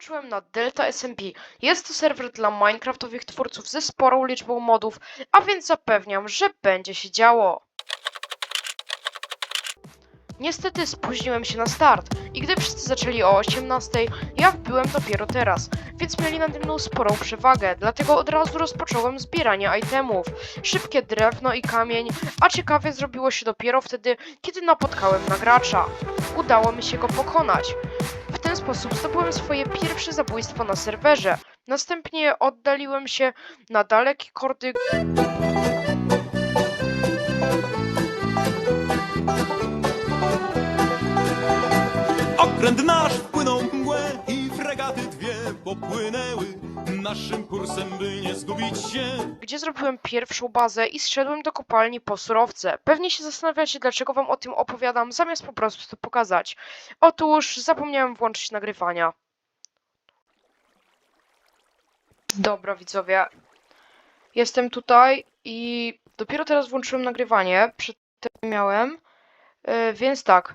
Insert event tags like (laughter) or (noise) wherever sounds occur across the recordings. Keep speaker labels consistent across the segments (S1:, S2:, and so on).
S1: dołączyłem na Delta SMP. Jest to serwer dla Minecraftowych twórców ze sporą liczbą modów, a więc zapewniam, że będzie się działo. Niestety spóźniłem się na start i gdy wszyscy zaczęli o 18, ja wbyłem dopiero teraz, więc mieli nade mną sporą przewagę, dlatego od razu rozpocząłem zbieranie itemów. Szybkie drewno i kamień, a ciekawie zrobiło się dopiero wtedy, kiedy napotkałem na gracza. Udało mi się go pokonać. Ten sposób zdobyłem swoje pierwsze zabójstwo na serwerze. Następnie oddaliłem się na dalekie kordy
S2: Okręt nasz wpłynął mgłę i fregaty dwie popłynęły naszym kursem, by nie zgubić się.
S1: gdzie zrobiłem pierwszą bazę i zszedłem do kopalni po surowce. Pewnie się zastanawiacie, dlaczego wam o tym opowiadam, zamiast po prostu to pokazać. Otóż zapomniałem włączyć nagrywania. Dobra, widzowie. Jestem tutaj i dopiero teraz włączyłem nagrywanie. Przedtem miałem. Yy, więc tak.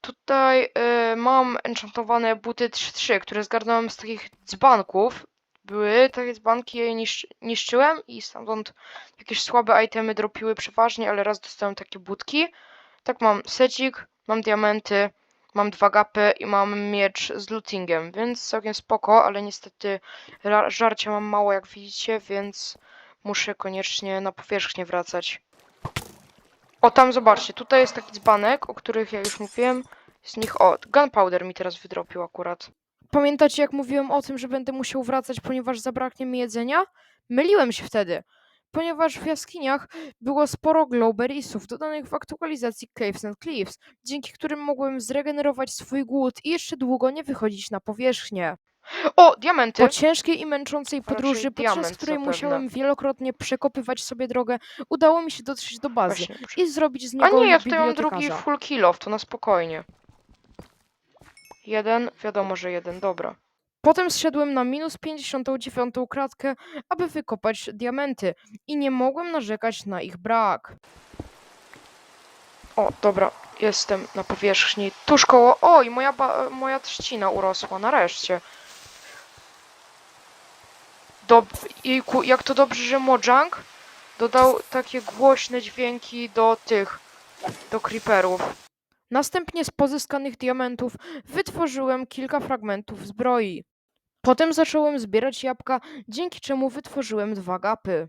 S1: Tutaj yy, mam enchantowane buty 3-3, które zgarnąłem z takich dzbanków. Były takie dzbanki, je niszczy, niszczyłem i stamtąd jakieś słabe itemy dropiły przeważnie, ale raz dostałem takie budki. Tak mam secik, mam diamenty, mam dwa gapy i mam miecz z lootingiem, więc całkiem spoko, ale niestety żarcia mam mało jak widzicie, więc muszę koniecznie na powierzchnię wracać. O, tam zobaczcie, tutaj jest taki dzbanek, o których ja już mówiłem. Z nich, o, gunpowder mi teraz wydropił akurat. Pamiętacie, jak mówiłem o tym, że będę musiał wracać, ponieważ zabraknie mi jedzenia? Myliłem się wtedy, ponieważ w jaskiniach było sporo glowberriesów dodanych w aktualizacji Caves and Cliffs, dzięki którym mogłem zregenerować swój głód i jeszcze długo nie wychodzić na powierzchnię. O, diamenty! Po ciężkiej i męczącej Raczej podróży, podczas diament której zapewne. musiałem wielokrotnie przekopywać sobie drogę, udało mi się dotrzeć do bazy
S3: Właśnie,
S1: i zrobić z
S3: A
S1: niego
S3: nie, ja tutaj mam
S1: bibliotekarza.
S3: drugi full kill off, to na spokojnie.
S1: Jeden, wiadomo, że jeden, dobra. Potem zszedłem na minus 59 kratkę, aby wykopać diamenty i nie mogłem narzekać na ich brak. O, dobra, jestem na powierzchni, tuż koło... Oj, moja, ba... moja trzcina urosła, nareszcie. Dob... Jejku, jak to dobrze, że Mojang dodał takie głośne dźwięki do tych, do creeperów. Następnie z pozyskanych diamentów wytworzyłem kilka fragmentów zbroi. Potem zacząłem zbierać jabłka, dzięki czemu wytworzyłem dwa gapy.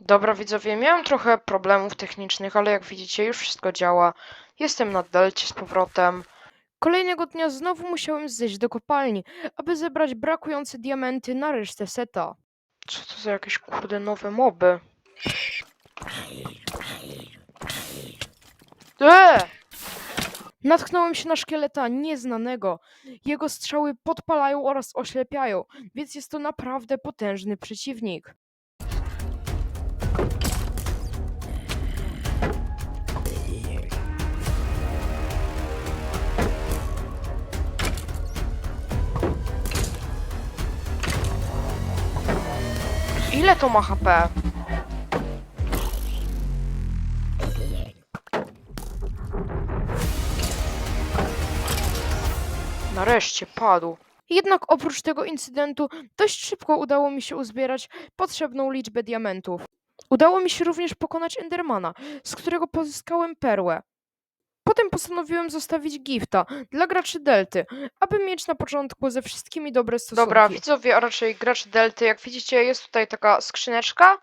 S1: Dobra widzowie, miałem trochę problemów technicznych, ale jak widzicie już wszystko działa. Jestem na delcie z powrotem. Kolejnego dnia znowu musiałem zejść do kopalni, aby zebrać brakujące diamenty na resztę seta. Co to za jakieś kurde nowe moby? Eee! Natknąłem się na szkieleta nieznanego. Jego strzały podpalają oraz oślepiają, więc jest to naprawdę potężny przeciwnik. Ile to ma HP? Nareszcie padł. Jednak oprócz tego incydentu dość szybko udało mi się uzbierać potrzebną liczbę diamentów. Udało mi się również pokonać Endermana, z którego pozyskałem perłę. Potem postanowiłem zostawić gifta dla graczy Delty, aby mieć na początku ze wszystkimi dobre stosunki.
S3: Dobra, widzowie, a raczej gracze Delty, jak widzicie, jest tutaj taka skrzyneczka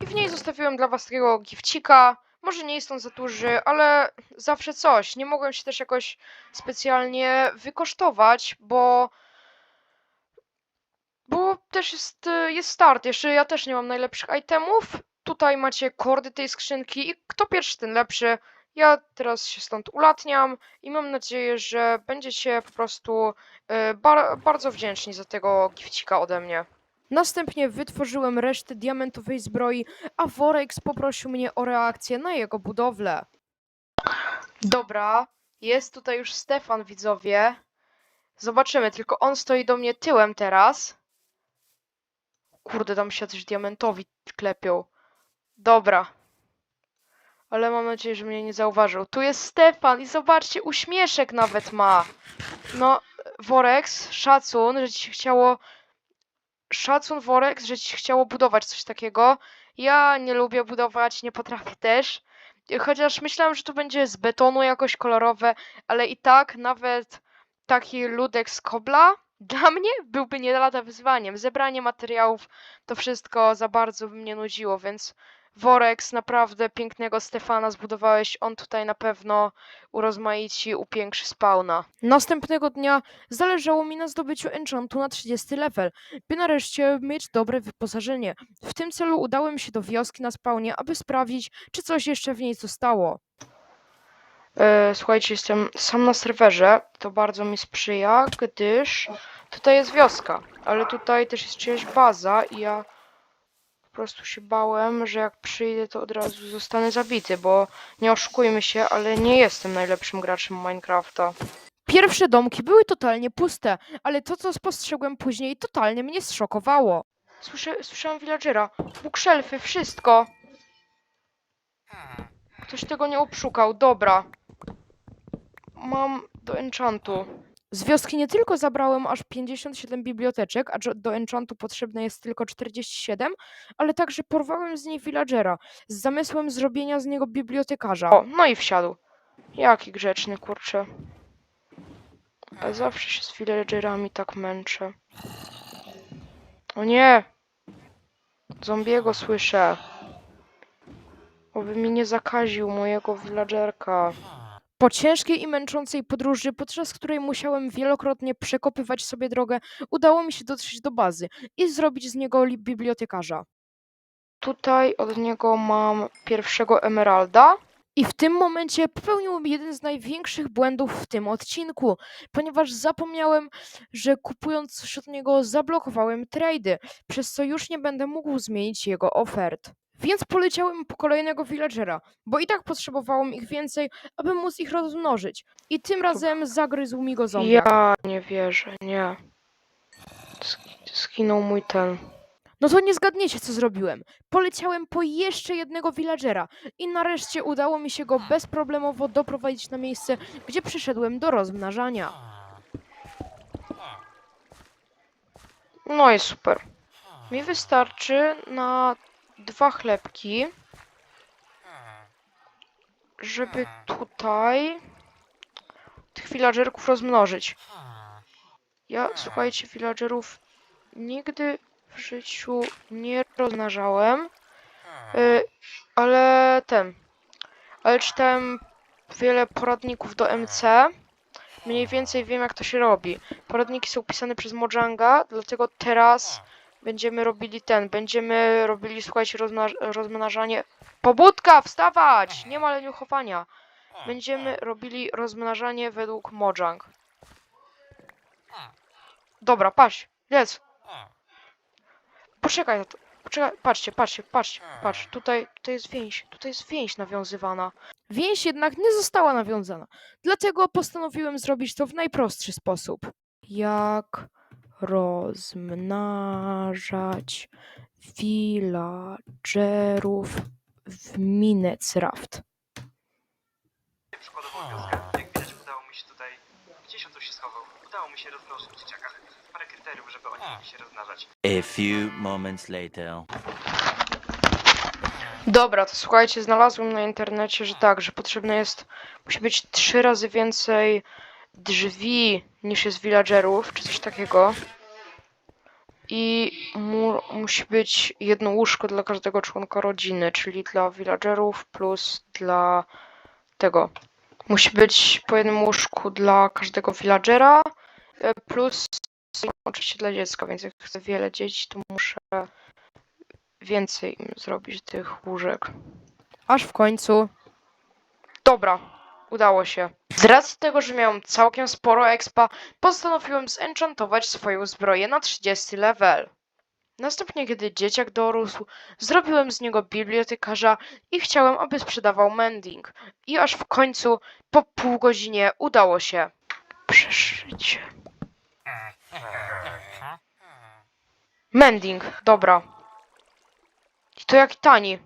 S3: i w niej zostawiłem dla was takiego gifcika. Może nie jest on za duży, ale zawsze coś. Nie mogłem się też jakoś specjalnie wykosztować, bo bo też jest, jest start. Jeszcze ja też nie mam najlepszych itemów. Tutaj macie kordy tej skrzynki i kto pierwszy, ten lepszy. Ja teraz się stąd ulatniam i mam nadzieję, że będziecie po prostu y, bar bardzo wdzięczni za tego gifcika ode mnie.
S1: Następnie wytworzyłem resztę diamentowej zbroi, a Worex poprosił mnie o reakcję na jego budowlę. Dobra, jest tutaj już Stefan, widzowie. Zobaczymy, tylko on stoi do mnie tyłem teraz. Kurde, tam się też diamentowi klepią. Dobra. ale mam nadzieję, że mnie nie zauważył. Tu jest Stefan i zobaczcie, uśmieszek nawet ma. No, Worex, szacun, że ci się chciało... Szacun, Worex, że ci chciało budować coś takiego. Ja nie lubię budować, nie potrafię też. Chociaż myślałem, że to będzie z betonu jakoś kolorowe, ale i tak nawet taki ludek z kobla (laughs) dla mnie byłby nie lada wyzwaniem. Zebranie materiałów to wszystko za bardzo by mnie nudziło, więc Worex, naprawdę pięknego Stefana zbudowałeś. On tutaj na pewno urozmaici, upiększy spawna. Następnego dnia zależało mi na zdobyciu enchantu na 30 level, by nareszcie mieć dobre wyposażenie. W tym celu udałem się do wioski na spawnie, aby sprawdzić, czy coś jeszcze w niej zostało. E, słuchajcie, jestem sam na serwerze. To bardzo mi sprzyja, gdyż tutaj jest wioska, ale tutaj też jest czyjaś baza i ja prostu się bałem, że jak przyjdę, to od razu zostanę zabity, bo nie oszukujmy się, ale nie jestem najlepszym graczem Minecrafta. Pierwsze domki były totalnie puste, ale to, co spostrzegłem później, totalnie mnie zszokowało. Słyszę, słyszałem villagera, bookshelfy, wszystko. Ktoś tego nie obszukał, dobra. Mam do enchantu. Z wioski nie tylko zabrałem aż 57 biblioteczek, a do enchantu potrzebne jest tylko 47, ale także porwałem z niej villagera z zamysłem zrobienia z niego bibliotekarza. O, no i wsiadł. Jaki grzeczny, kurczę. A zawsze się z villagerami tak męczę. O nie! Zombiego słyszę. Oby mi nie zakaził mojego villagerka. Po ciężkiej i męczącej podróży, podczas której musiałem wielokrotnie przekopywać sobie drogę, udało mi się dotrzeć do bazy i zrobić z niego li- bibliotekarza. Tutaj od niego mam pierwszego emeralda. I w tym momencie popełniłem jeden z największych błędów w tym odcinku, ponieważ zapomniałem, że kupując coś od niego zablokowałem trady, przez co już nie będę mógł zmienić jego ofert. Więc poleciałem po kolejnego villagera, bo i tak potrzebowałem ich więcej, aby móc ich rozmnożyć. I tym razem zagryzł mi go zombie. Ja nie wierzę, nie. Skinął mój ten. No to nie zgadniecie, co zrobiłem. Poleciałem po jeszcze jednego villagera i nareszcie udało mi się go bezproblemowo doprowadzić na miejsce, gdzie przyszedłem do rozmnażania. No i super. Mi wystarczy na dwa chlebki, żeby tutaj tych villagerków rozmnożyć. Ja, słuchajcie, villagerów nigdy w życiu nie rozmnażałem, y, ale ten, ale czytałem wiele poradników do MC. Mniej więcej wiem, jak to się robi. Poradniki są pisane przez Mojanga, dlatego teraz będziemy robili ten, będziemy robili, słuchajcie, rozmna- rozmnażanie. Pobudka, wstawać! Nie ma leniuchowania. Będziemy robili rozmnażanie według Mojang. Dobra, patrz, jest. Poczekaj. Poczekaj, patrzcie, patrzcie, patrzcie, patrz, tutaj, tutaj jest więź, tutaj jest więź nawiązywana. Więź jednak nie została nawiązana, dlatego postanowiłem zrobić to w najprostszy sposób. Jak rozmnażać villagerów w Minecraft.
S4: przykładową wioskę. Jak widać udało mi się tutaj, gdzieś on tu się schował, udało mi się rozmnożyć w dzieciakach parę kryteriów, żeby oni mogli się rozmnażać.
S5: A few moments later.
S1: Dobra, to słuchajcie, znalazłem na internecie, że tak, że potrzebne jest, musi być trzy razy więcej drzwi niż jest villagerów, czy coś takiego. I mu, musi być jedno łóżko dla każdego członka rodziny, czyli dla villagerów plus dla tego. Musi być po jednym łóżku dla każdego villagera, e, plus oczywiście dla dziecka, więc jak chcę wiele dzieci, to muszę więcej im zrobić tych łóżek. Aż w końcu. Dobra, udało się. Z racji tego, że miałem całkiem sporo expa, postanowiłem zenchantować swoją zbroję na 30 level. Następnie, kiedy dzieciak dorósł, zrobiłem z niego bibliotekarza i chciałem, aby sprzedawał mending. I aż w końcu, po pół godzinie, udało się. Przeszycie. Mending, dobra. I to jak tani.